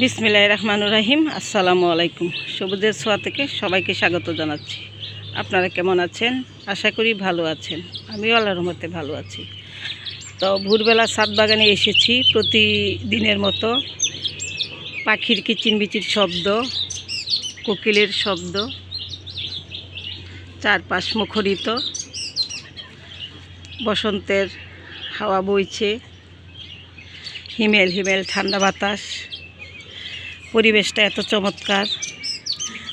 বিসমিল্লাহ রহমানুর রাহিম। আসসালামু আলাইকুম। সবুজের ছোঁয়া থেকে সবাইকে স্বাগত জানাচ্ছি। আপনারা কেমন আছেন? আশা করি ভালো আছেন। আমিও আল্লাহর রহমতে ভালো আছি। তো ভোরবেলা সাত বাগানে এসেছি প্রতিদিনের মতো। পাখির কিচিরমিচির শব্দ, কোকিলের শব্দ, চারপাশ মুখরিত, বসন্তের হাওয়া বইছে, হিমেল হিমেল ঠান্ডা বাতাস। পরিবেশটা এত চমৎকার।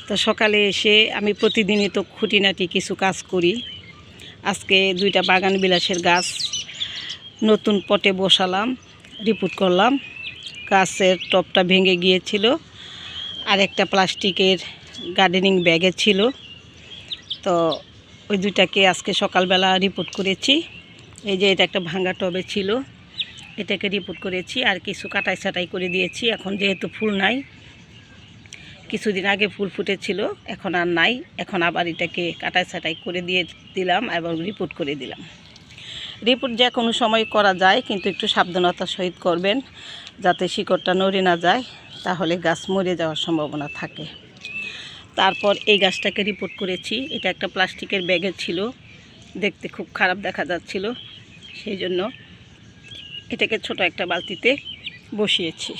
তো সকালে এসে আমি প্রতিদিনই তো খুঁটিনাটি কিছু কাজ করি। আজকে দুইটা বাগান বিলাসের গাছ নতুন পটে বসালাম, রিপোর্ট করলাম। গাছের টপটা ভেঙে গিয়েছিল আর একটা প্লাস্টিকের গার্ডেনিং ব্যাগে ছিল। তো ওই দুইটাকে আজকে সকালবেলা রিপোর্ট করেছি। এই যে এটা একটা ভাঙা টবে ছিল। এটাকে রিপোর্ট করেছি আর কিছু কাটাই ছাটাই করে দিয়েছি। এখন যেহেতু ফুল নাই, কিছুদিন আগে ফুল ফুটেছিল, এখন আর নাই। এখন আবার এটাকে কাটাই ছাটাই করে দিয়ে দিলাম এবং রিপোর্ট করে দিলাম। রিপোর্ট যে কোনো সময় করা যায়, কিন্তু একটু সাবধানতার সহিত করবেন, যাতে শিকড়টা নড়ে না যায়, তাহলে গাছ মরে যাওয়ার সম্ভাবনা থাকে। তারপর এই গাছটাকে রিপোর্ট করেছি। এটা একটা প্লাস্টিকের ব্যাগে ছিল, দেখতে খুব খারাপ দেখা যাচ্ছিল, সেই জন্য এটাকে ছোট একটা বালতিতে বসিয়েছি।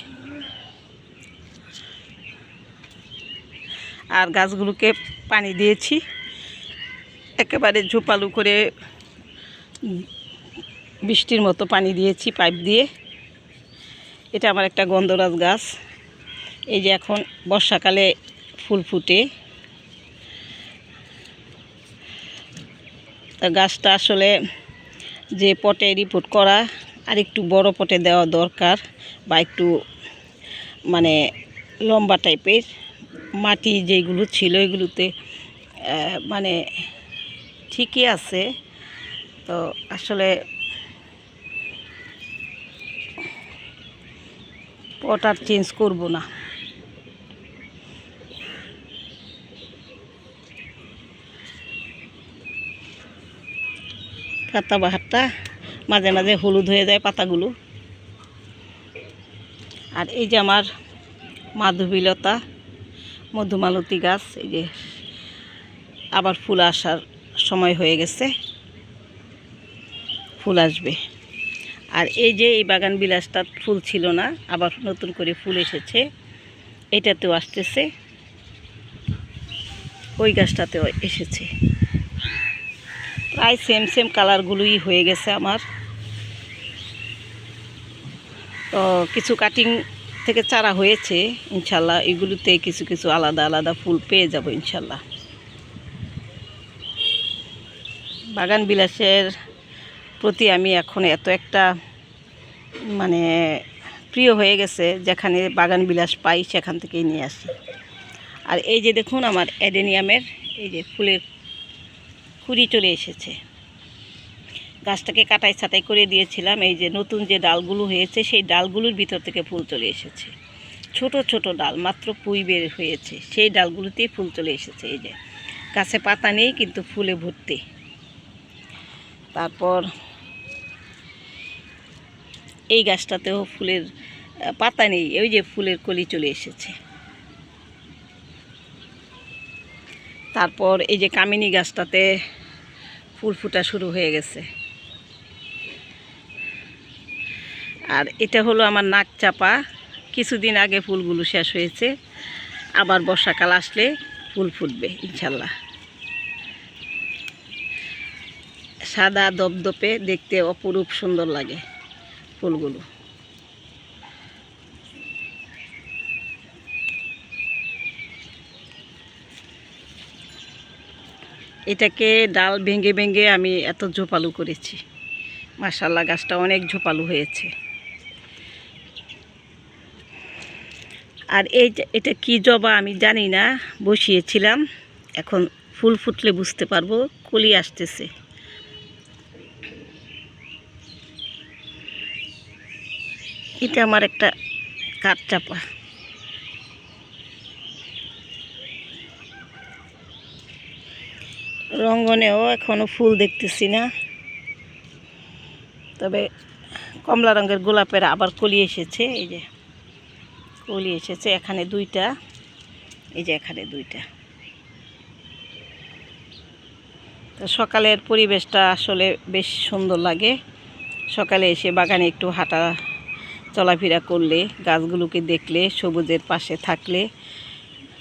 আর গাছগুলোকে পানি দিয়েছি। একেবারে ঝোপালু করে বৃষ্টির মতো পানি দিয়েছি পাইপ দিয়ে। এটা আমার একটা গন্ধরাজ গাছ। এই যে এখন বর্ষাকালে ফুল ফুটে। গাছটা আসলে যে পটে রিপোর্ট করা আর একটু বড় পটে দেওয়া দরকার বা একটু মানে লম্বা টাইপের মাটি যেগুলো ছিল এগুলোতে মানে ঠিকই আছে। তো আসলে পট আর চেঞ্জ করব না। পাতা বাহারটা মাঝে মাঝে হলুদ হয়ে যায় পাতাগুলো। আর এই যে আমার মাধবীলতা, মধুমালতী গাছ, এই যে আবার ফুল আসার সময় হয়ে গেছে। ফুল আসবে। আর এই যে এই বাগান বিলাসটা ফুল ছিল না, আবার নতুন করে ফুল এসেছে, এটাতেও আসতেছে। ওই গাছটাতেও এসেছে। প্রায় সেম সেম কালারগুলোই হয়ে গেছে আমার। তো কিছু কাটিং থেকে চারা হয়েছে, ইনশাল্লাহ এগুলোতে কিছু কিছু আলাদা আলাদা ফুল পেয়ে যাব ইনশাল্লাহ। বাগান বিলাসের প্রতি আমি এখন এত একটা মানে প্রিয় হয়ে গেছে, যেখানে বাগান বিলাস পাই সেখান থেকেই নিয়ে আসি। আর এই যে দেখুন আমার অ্যাডেনিয়ামের, এই যে ফুলের কুড়ি চলে এসেছে। গাছটাকে কাটাই ছাটাই করে দিয়েছিলাম। এই যে নতুন যে ডালগুলো হয়েছে, সেই ডালগুলোর ভিতর থেকে ফুল চলে এসেছে। ছোট ছোট ডাল, মাত্র পুই বের হয়েছে। সেই ডালগুলোতেই ফুল চলে এসেছে। এই যে গাছে পাতা নেই, কিন্তু ফুলে ভর্তি। তারপর এই গাছটাতেও ফুলের পাতা নেই। ওই যে ফুলের কলি চলে এসেছে। তারপর এই যে কামিনী গাছটাতে ফুল ফুটা শুরু হয়ে গেছে। আর এটা হলো আমার নাক চাপা। কিছুদিন আগে ফুলগুলো শেষ হয়েছে। আবার বর্ষাকাল আসলে ফুল ফুটবে, ইনশাল্লাহ। সাদা দপদপে দেখতে অপরূপ সুন্দর লাগে ফুলগুলো। এটাকে ডাল ভেঙে ভেঙে আমি এত ঝোপালু করেছি। মাশাল্লাহ, গাছটা অনেক ঝোপালু হয়েছে। আর এই এটা কি জবা আমি জানি না, বসিয়েছিলাম। এখন ফুল ফুটলে বুঝতে পারব, কলি আসতেছে। এটা আমার একটা কাঠ চাপা। রঙ্গনেও এখনও ফুল দেখতেছি না। তবে কমলা রঙের গোলাপের আবার কলি এসেছে, এই যে। কলি এসেছে এখানে দুইটা। এই যে এখানে দুইটা। তো সকালের পরিবেশটা আসলে বেশ সুন্দর লাগে। সকালে এসে বাগানে একটু হাঁটা চলাফেরা করলে, গাছগুলোকে দেখলে, সবুজের পাশে থাকলে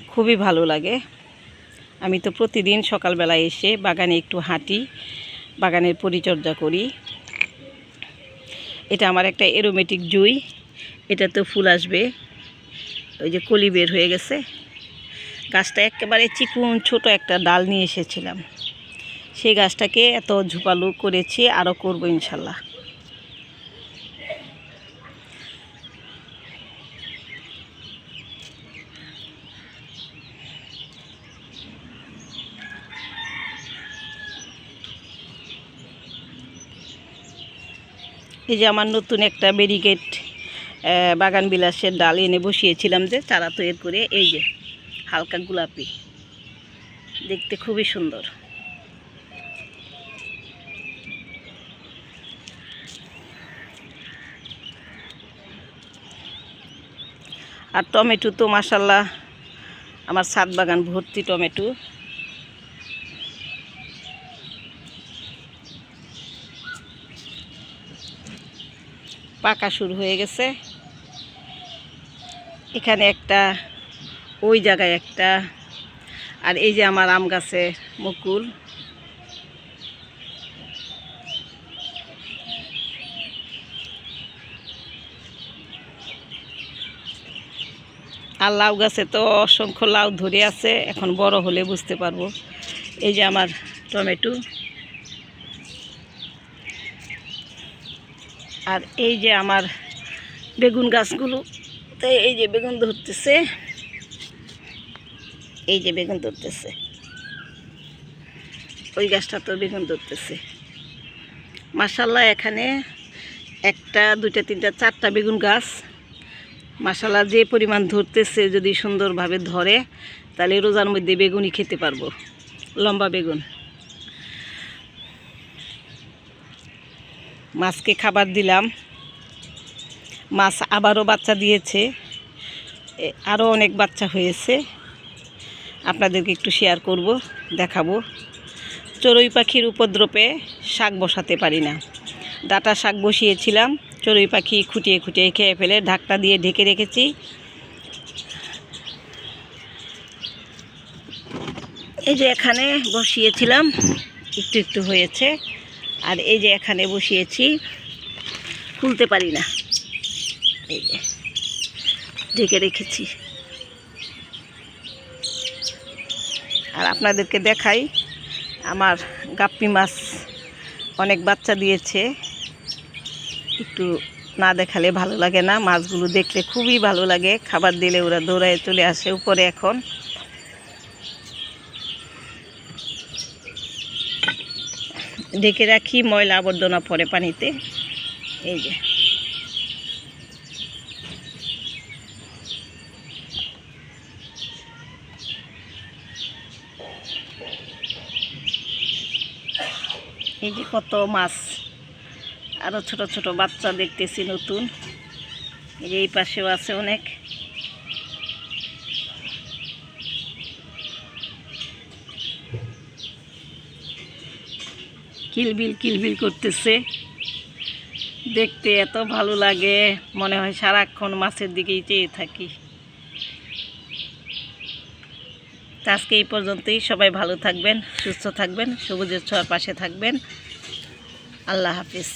খুবই ভালো লাগে। আমি তো প্রতিদিন সকালবেলা এসে বাগানে একটু হাঁটি, বাগানের পরিচর্যা করি। এটা আমার একটা এরোমেটিক জুই। এটা তো ফুল আসবে। ওই যে কলি বের হয়ে গেছে। গাছটা একেবারে চিকুন, ছোট একটা ডাল নিয়ে এসেছিলাম। সেই গাছটাকে এত ঝুপালু করেছি আরও করব ইনশাল্লাহ। এই যে আমার নতুন একটা ব্যারিকেড বাগান বিলাসের ডাল এনে বসিয়েছিলাম যে চারা তৈরি করে, এই যে হালকা গোলাপি। দেখতে খুবই সুন্দর। আর টমেটো তো মাসাল্লাহ আমার ছাদ বাগান ভর্তি টমেটো। পাকা শুরু হয়ে গেছে। এখানে একটা, ওই জায়গায় একটা। আর এই যে আমার আম গাছে মুকুল। আর লাউ গাছে তো অসংখ্য লাউ ধরে আছে, এখন বড় হলে বুঝতে পারব। এই যে আমার টমেটো। আর এই যে আমার বেগুন গাছগুলো। তো এই যে বেগুন ধরতেছে। এই যে বেগুন ধরতেছে। ওই গাছটা তো বেগুন ধরতেছে। মাসাল্লাহ এখানে একটা, দুইটা, তিনটা, চারটা বেগুন গাছ। মাসাল্লাহ যে পরিমাণ ধরতেছে যদি সুন্দরভাবে ধরে, তাহলে রোজার মধ্যে বেগুনই খেতে পারব। লম্বা বেগুন। মাছকে খাবার দিলাম। মাছ আবারও বাচ্চা দিয়েছে। আরও অনেক বাচ্চা হয়েছে। আপনাদেরকে একটু শেয়ার করব, দেখাবো। চড়ুই পাখির উপদ্রবে শাক বসাতে পারি না। ডাটা শাক বসিয়েছিলাম, চড়ুই পাখি খুঁটিয়ে খুঁটিয়ে খেয়ে ফেলে ঢাকটা দিয়ে ঢেকে রেখেছি। এই যে এখানে বসিয়েছিলাম, একটু একটু হয়েছে। আর এই যে এখানে বসিয়েছি, খুলতে পারি না। এই ঢেকে রেখেছি। আর আপনাদেরকে দেখাই, আমার গাপ্পি মাছ অনেক বাচ্চা দিয়েছে। একটু না দেখালে ভালো লাগে না, মাছগুলো দেখলে খুবই ভালো লাগে। খাবার দিলে ওরা দৌড়ায় চলে আসে উপরে এখন। ঢেকে রাখি ময়লা আবর্জনা পরে পানিতে। এই যে এই যে কত মাছ। আরও ছোট ছোট বাচ্চা দেখতেছি নতুন। এই এই পাশেও আছে অনেক। কিলবিল কিলবিল করতেছে। দেখতে এত ভালো লাগে। মনে হয় সারাক্ষণ মাছের দিকেই চেয়ে থাকি তো আজকে এই পর্যন্তই। সবাই ভালো থাকবেন সুস্থ থাকবেন সবুজের ছোঁয়ার পাশে থাকবেন। আল্লাহ হাফিজ।